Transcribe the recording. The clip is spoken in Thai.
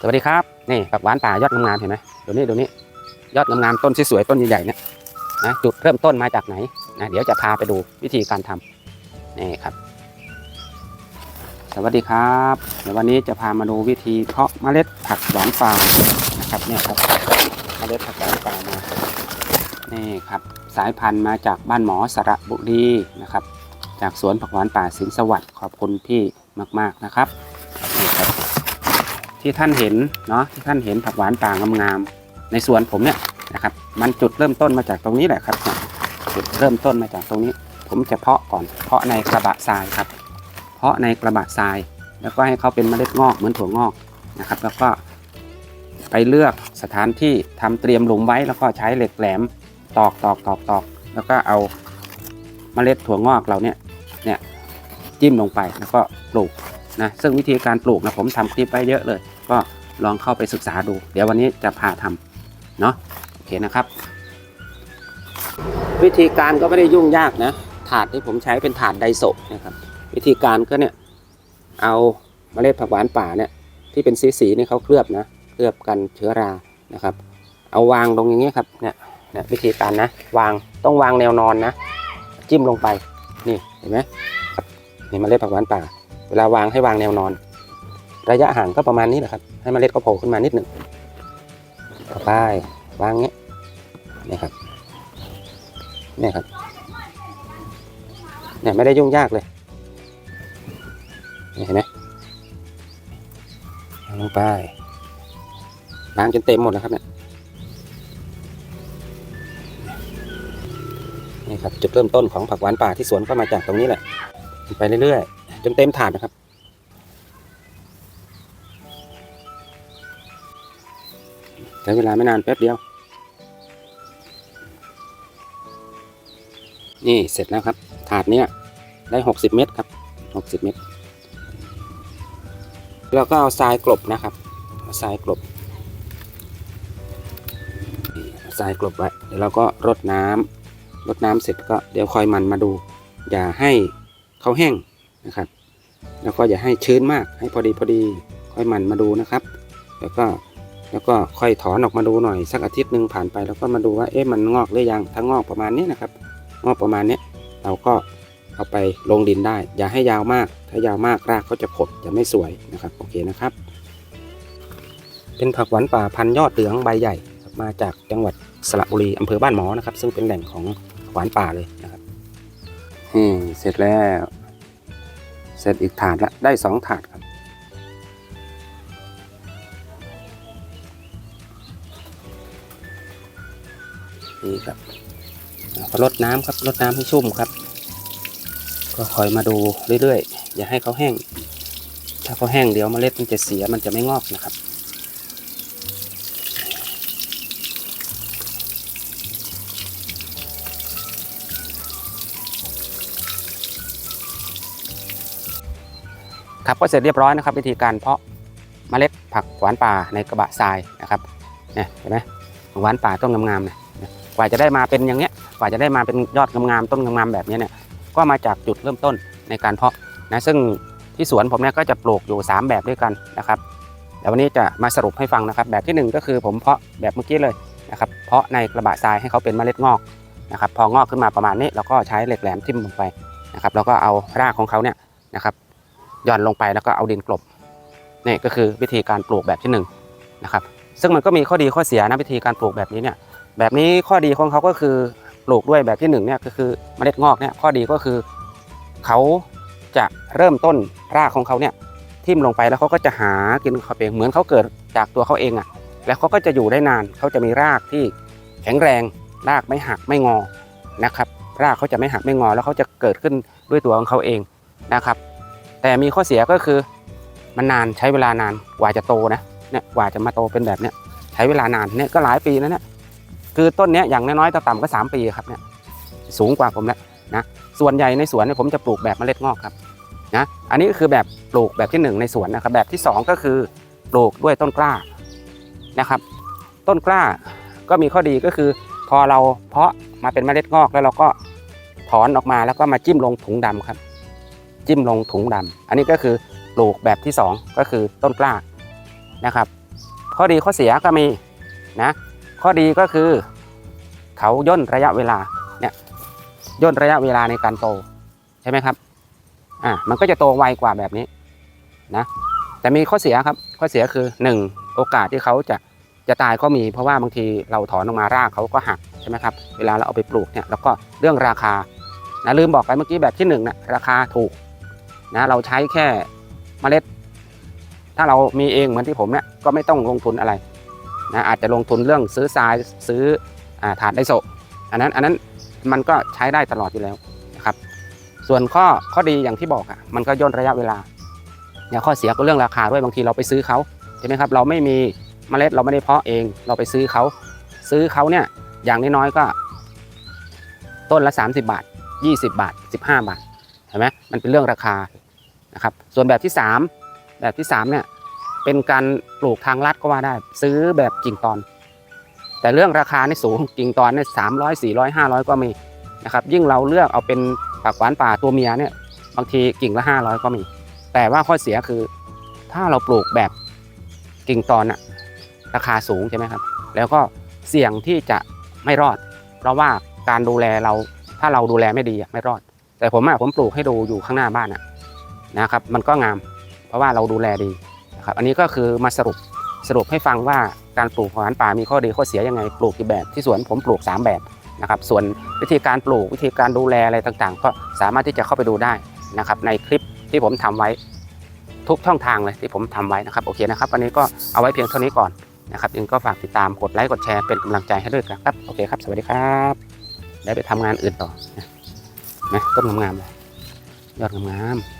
สวัสดีครับนี่ผักหวานป่ายอดงามๆเห็นไหมดูนี่ดูนี่ยอดงามๆต้นสวยๆต้นใหญ่ๆเนี่ยนะจุดเริ่มต้นมาจากไหนนะเดี๋ยวจะพาไปดูวิธีการทำนี่ครับ สวัสดีครับเดี๋ยววันนี้จะพามาดูวิธีเพาะเมล็ดผักหวานป่านะครับเนี่ยครับเมล็ดผักหวานป่ามานี่ครับสายพันธุ์มาจากบ้านหมอสระบุรีนะครับ จากสวนผักหวานป่าสินสวัสดิ์ขอบคุณพี่มาก ๆนะครับนี่ครับ ที่ท่านเห็นเนาะที่ท่านเห็นผักหวานป่างามๆในสวนผมเนี่ยนะครับ มันจุดเริ่มต้นมาจากตรงนี้แหละครับจุดเริ่มต้นมาจากตรงนี้ ผมจะเพาะก่อนเพาะในกระบะทรายครับ เพาะในกระบะทราย แล้วก็ให้เขาเป็นเมล็ดงอกเหมือนถั่วงอกนะครับ แล้วก็ไปเลือกสถานที่ทำเตรียมหลุมไว้แล้วก็ใช้เหล็กแหลมตอกตอกตอกตอกแล้วก็เอาเมล็ดถั่วงอกเราเนี่ยเนี่ยจิ้มลงไปแล้วก็ปลูกนะซึ่งวิธีการปลูกนะผมทำคลิปไว้เยอะเลย ก็ลองเข้าไปศึกษาดู เดี๋ยววันนี้จะพาทำเนาะโอเคนะครับ วิธีการก็ไม่ได้ยุ่งยากนะ ถาดที่ผมใช้เป็นถาดไดโซะนะครับ วิธีการก็เนี่ยเอาเมล็ดผักหวานป่าเนี่ยที่เป็นสีสีนี่เขาเคลือบนะ เคลือบกันเชื้อรานะครับ เอาวางลงอย่างเงี้ยครับเนี่ยเนี่ยวิธีการนะ วางต้องวางแนวนอนนะ จิ้มลงไปนี่เห็นไหมนี่เมล็ดผักหวานป่า เวลาวางให้วางแนวนอน ระยะห่างก็ประมาณนี้แหละครับ ให้เมล็ดเขาโผล่ขึ้นมานิดหนึ่งต่อไปวางเงี้ยนี่ครับนี่ครับเนี่ยไม่ได้ยุ่งยากเลยเห็นไหมวางลงไปวางจนเต็มหมดแล้วครับเนี่ยนี่ครับจุดเริ่มต้นของผักหวานป่าที่สวนก็มาจากตรงนี้แหละ ไปเรื่อยๆจนเต็มถาดนะครับ ช้เวลาไม่นานแป๊บเดียว นี่เสร็จแล้วครับ ถาดเนี้ยได้60เม็ดครับ60เม็ดเราก็เอาทรายกลบนะครับเอาทรายกลบทรายกลบไว้เดี๋ยวเราก็รดน้ำรดน้ำเสร็จก็เดี๋ยวคอยหมันมาดู อย่าให้เขาแห้งนะครับ แล้วก็อย่าให้ชื้นมากให้พอดีพอดีค่อยหมันมาดูนะครับ แล้วก็ แล้วก็ค่อยถอนออกมาดูหน่อยสักอาทิตย์หนึ่งผ่านไปแล้วก็มาดูว่าเอ๊ะมันงอกหรือยังถ้างอกประมาณนี้นะครับ งอกประมาณนี้เราก็เอาไปลงดินได้ อย่าให้ยาวมาก ถ้ายาวมากรากก็จะขดจะไม่สวยนะครับโอเคนะครับ เป็นผักหวานป่าพันยอดเหลืองใบใหญ่มาจากจังหวัดสระบุรีอำเภอบ้านหมอนะครับ ซึ่งเป็นแหล่งของหวานป่าเลยนะครับอืมเสร็จแล้ว เสร็จอีกถาดละได้สองถาดครับ นี่ครับอ่าก็รดน้ำครับรดน้ำให้ชุ่มครับ ก็คอยมาดูเรื่อยๆ อย่าให้เขาแห้ง ถ้าเขาแห้งเดี๋ยวเมล็ดมันจะเสียมันจะไม่งอกนะครับครับก็เสร็จเรียบร้อยนะครับวิธีการเพาะเมล็ดผักหวานป่าในกระบะทรายนะครับเนี่ยเห็นไหมหวานป่าต้นงามๆเนี่ย กว่าจะได้มาเป็นอย่างเงี้ยกว่าจะได้มาเป็นยอดงามๆต้นงามๆแบบนี้เนี่ยก็มาจากจุดเริ่มต้นในการเพาะนะซึ่งที่สวนผมเนี่ยก็จะปลูกอยู่ 3 แบบด้วยกันนะครับเดี๋ยววันนี้จะมาสรุปให้ฟังนะครับ แบบที่ 1 ก็คือผมเพาะแบบเมื่อกี้เลยนะครับเพาะในกระบะทรายให้เขาเป็นเมล็ดงอกนะครับพองอกขึ้นมาประมาณนี้เราก็ใช้เหล็กแหลมทิ่มลงไปนะครับแล้วก็เอารากของเขาเนี่ยนะครับหย่อนลงไปแล้วก็เอาดินกลบนี่ก็คือวิธีการปลูกแบบที่1นงนะครับซึ่งมันก็มีข้อดีข้อเสียนะวิธีการปลูกแบบนี้เนี่ย แบบนี้ข้อดีของเขาก็คือปลูกด้วยแบบที่หนึ่งเนี่ยก็คือเมล็ดงอกเนี่ยข้อดีก็คือเขาจะเริ่มต้นรากของเขาเนี่ยทิ่มลงไปแล้วเขาก็จะหากินเขาเองเหมือนเขาเกิดจากตัวเขาเองอะ่ะ แล้วเขาก็จะอยู่ได้นานเขาจะมีรากที่แข็งแรง รากไม่หักไม่งอนะครับ รากเขาจะไม่หักไม่งอ แล้วเขาจะเกิดขึ้นด้วยตัวของเขาเองนะครับ แต่มีข้อเสียก็คือมันนานใช้เวลานานกว่าจะโตนะเนี่ยกว่าจะมาโตเป็นแบบเนี้ยใช้เวลานานเนี่ยก็หลายปีนะเนี่ย คือต้นเนี้ยอย่างน้อยๆต่ำๆก็ 3 ปีครับเนี่ยสูงกว่าผมแล้วนะส่วนใหญ่ในสวนเนี่ยผมจะปลูกแบบเมล็ดงอกครับนะอันนี้คือแบบปลูกแบบที่ 1 ในสวนนะครับแบบที่ 2 ก็คือปลูกด้วยต้นกล้านะครับ ต้นกล้าก็มีข้อดีก็คือ พอเราเพาะมาเป็นเมล็ดงอกแล้วเราก็ถอนออกมาแล้วก็มาจิ้มลงถุงดำครับ จิ้มลงถุงดำอันนี้ก็คือปลูกแบบที่ 2 ก็คือต้นกล้านะครับ ข้อดีข้อเสียก็มีนะ ข้อดีก็คือ เขาย่นระยะเวลาเนี่ยย่นระยะเวลาในการโตใช่ไหมครับอ่ามันก็จะโตไวกว่าแบบนี้นะแต่มีข้อเสียครับข้อเสียคือหนึ่งโอกาสที่เขาจะจะตายก็มี เพราะว่าบางทีเราถอนออกมารากเขาก็หักใช่ไหมครับเวลาเราเอาไปปลูกเนี่ยแล้วก็เรื่องราคานะลืมบอกไปเมื่อกี้แบบที่หนึ่งนะราคาถูกนะเราใช้แค่เมล็ด ถ้าเรามีเองเหมือนที่ผมเนี่ยก็ไม่ต้องลงทุนอะไร นะอาจจะลงทุนเรื่องซื้อทรายซื้ออถาดไดโซอันนั้นอันนั้นมันก็ใช้ได้ตลอดอยู่แล้วนะครับ ส่วนข้อข้อดีอย่างที่บอกอะมันก็ย่นระยะเวลาเนี่ยข้อเสียก็เรื่องราคาด้วยบางทีเราไปซื้อเขาใช่ไหมครับเราไม่มีเมล็ดเราไม่ได้เพาะเองเราไปซื้อเขาซื้อเขาเนี่ยอย่างน้อยๆก็ ต้นละ 30 บาท 20 บาท 15 บาทเห็นไหมมันเป็นเรื่องราคานะครับส่วนแบบที่ 3 แบบที่3เนี่ย เป็นการปลูกทางลัดก็ว่าได้ ซื้อแบบกิ่งตอน แต่เรื่องราคานี่สูงกิ่งตอนเนี่ยสามร้อยสี่ร้อยห้าร้อยก็มีนะครับ ยิ่งเราเลือกเอาเป็นผักหวานป่าตัวเมียเนี่ยบางทีกิ่งละห้าร้อยก็มี แต่ว่าข้อเสียคือ ถ้าเราปลูกแบบกิ่งตอนอะราคาสูงใช่ไหมครับ แล้วก็เสี่ยงที่จะไม่รอด เพราะว่าการดูแลเราถ้าเราดูแลไม่ดีไม่รอด แต่ผมอะผมปลูกให้ดูอยู่ข้างหน้าบ้านอะนะครับ มันก็งาม เพราะว่าเราดูแลดี นะครับอันนี้ก็คือมาสรุปสรุปให้ฟังว่าการปลูกหวานป่ามีข้อดีข้อเสียยังไงปลูกกี่แบบที่สวนผมปลูก 3 แบบนะครับส่วนวิธีการปลูกวิธีการดูแลอะไรต่างๆ ก็สามารถที่จะเข้าไปดูได้นะครับในคลิปที่ผมทำไว้ทุกช่องทางเลยที่ผมทำไว้นะครับโอเคนะครับวันนี้ก็เอาไว้เพียงเท่านี้ก่อนนะครับยังก็ฝากติดตามกดไลค์กดแชร์เป็นกำลังใจให้ด้วยครับโอเคครับสวัสดีครับได้ไปทำงานอื่นต่อนะนะต้นงามๆเลยยอดงามๆ